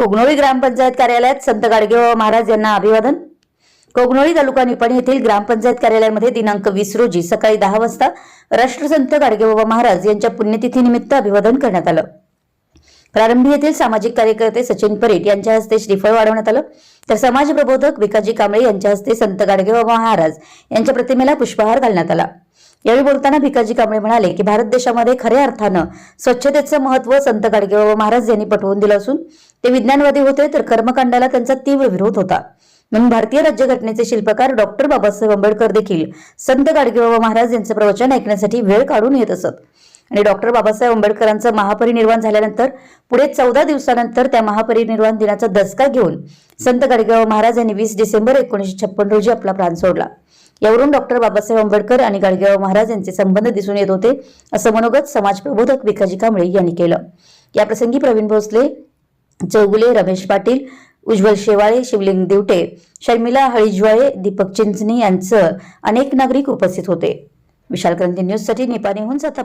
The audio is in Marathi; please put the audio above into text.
कोगनोळी ग्रामपंचायत कार्यालयात संत गाडगेबाबा महाराज यांना अभिवादन. कोगनोळी तालुका निपाणी येथील ग्रामपंचायत कार्यालयामध्ये दिनांक वीस रोजी सकाळी दहा वाजता राष्ट्रसंत गाडगेबाबा महाराज यांच्या पुण्यतिथीनिमित्त अभिवादन करण्यात आलं. प्रारंभी येथील सामाजिक कार्यकर्ते सचिन परेट यांच्या हस्ते श्रीफळ वाढवण्यात आलं. तर समाज प्रबोधक विकाजी कांबळे यांच्या हस्ते संत गाडगेबाबा महाराज यांच्या प्रतिमेला पुष्पहार घालण्यात आला. यावेळी बोलताना भिकाजी कांबळे म्हणाले की भारत देशामध्ये खऱ्या अर्थानं स्वच्छतेचं महत्त्व संत गाडगेबाबा महाराज यांनी पटवून दिलं असून ते विज्ञानवादी होते तर कर्मकांडाला त्यांचा तीव्र विरोध होता. म्हणून भारतीय राज्यघटनेचे शिल्पकार डॉक्टर बाबासाहेब आंबेडकर देखील संत गाडगेबाबा महाराज यांचं प्रवचन ऐकण्यासाठी वेळ काढून येत असत. आणि डॉक्टर बाबासाहेब आंबेडकरांचं महापरिनिर्वाण झाल्यानंतर पुढे चौदा दिवसानंतर त्या महापरिनिर्वाण दिनाचा दसका घेऊन संत गाडगेबाबा महाराज यांनी वीस डिसेंबर एकोणीसशे छप्पन रोजी आपला प्राण सोडला. यावरून डॉक्टर बाबासाहेब आंबेडकर आणि गाडगेबाबा महाराज यांचे संबंध दिसून येत होते असं मनोगत समाज प्रबोधक विकाजी कांबळे यांनी केलं. याप्रसंगी प्रवीण भोसले चौगुले रमेश पाटील उज्ज्वल शेवाळे शिवलिंग दिवटे शर्मिला हळीजवाळे दीपक चिंचणी यांचं अनेक नागरिक उपस्थित होते. विशाल क्रांती न्यूजसाठी निपाणीहून सत्ता